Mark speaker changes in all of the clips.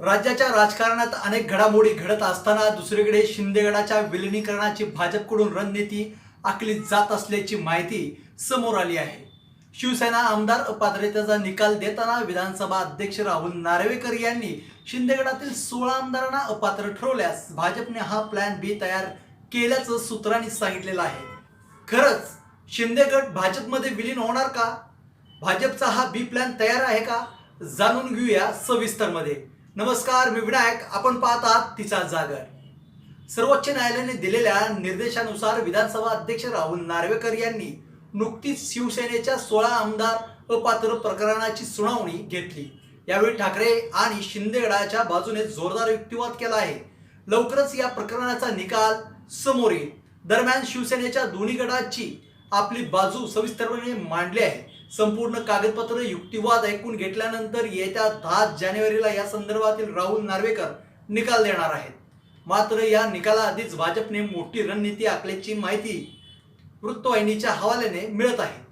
Speaker 1: राज्याच्या राजकारणात अनेक घडामोडी घडत असताना दुसरीकडे शिंदेगडाच्या विलिनीकरणाची भाजपकडून रणनीती आखली जात असल्याची माहिती समोर आली आहे. शिवसेना आमदार अपात्रतेचा निकाल देताना विधानसभा अध्यक्ष राहुल नार्वेकर यांनी शिंदेगडातील सोळा आमदारांना अपात्र ठरवल्यास भाजपने हा प्लॅन बी तयार केल्याचं सूत्रांनी सांगितलेलं आहे. खरंच शिंदेगड भाजपमध्ये विलीन होणार का? भाजपचा हा बी प्लॅन तयार आहे का? जाणून घेऊया सविस्तरमध्ये. नमस्कार मी विनायक. आपण पाहत आहात तिचा जागर. सर्वोच्च न्यायालयाने दिलेल्या निर्देशानुसार विधानसभा अध्यक्ष राहुल नार्वेकर यांनी नुकतीच शिवसेनेच्या सोळा आमदार अपात्र प्रकरणाची सुनावणी घेतली. यावेळी ठाकरे आणि शिंदेगडाच्या बाजूने जोरदार युक्तिवाद केला आहे. लवकरच या प्रकरणाचा निकाल समोर येईल. दरम्यान शिवसेनेच्या दोन्ही गटाची आपली बाजू सविस्तरपणे मांडली आहे. संपूर्ण कागदपत्र युक्तिवाद ऐकून घेतल्यानंतर येत्या दहा जानेवारीला या संदर्भातील राहुल नार्वेकर निकाल देणार आहेत. मात्र या निकालाआधीच भाजपने मोठी रणनीती आखल्याची माहिती वृत्तवाहिनीच्या हवाल्याने मिळत आहे.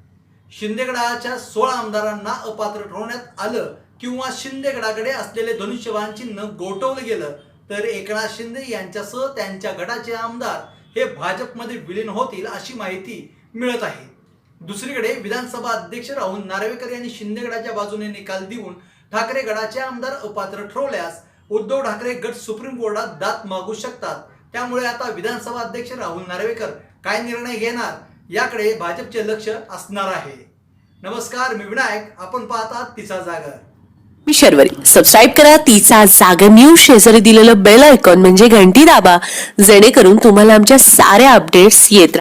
Speaker 1: शिंदेगडाच्या सोळा आमदारांना अपात्र ठरवण्यात आलं किंवा शिंदेगडाकडे असलेले धनुष्यबाण चिन्ह गोठवलं गेलं तर एकनाथ शिंदे यांच्यासह त्यांच्या गटाचे आमदार हे भाजपमध्ये विलीन होतील अशी माहिती मिळत आहे. दुसरीकडे विधानसभा अध्यक्ष राहून नार्वेकर यांनी शिंदेगडाच्या बाजूने निकाल देऊन ठाकरे गडाचे आमदार अपात्र ठरवल्यास उद्धव ठाकरे गट सुप्रीम कोर्टात दात मागू शकतात. त्यामुळे आता विधानसभा अध्यक्ष राहुल नार्वेकर काय निर्णय घेणार याकडे भाजपचे लक्ष असणार आहे. नमस्कार मी विनायक. आपण पाहतात तिचा जागर.
Speaker 2: मी शर्वरी. सबस्क्राईब करा. तिचा जागर न्यूज शेजारी दिलेलं बेल आयकॉन म्हणजे घंटी दाबा. जेणेकरून तुम्हाला आमच्या साऱ्या अपडेट्स येत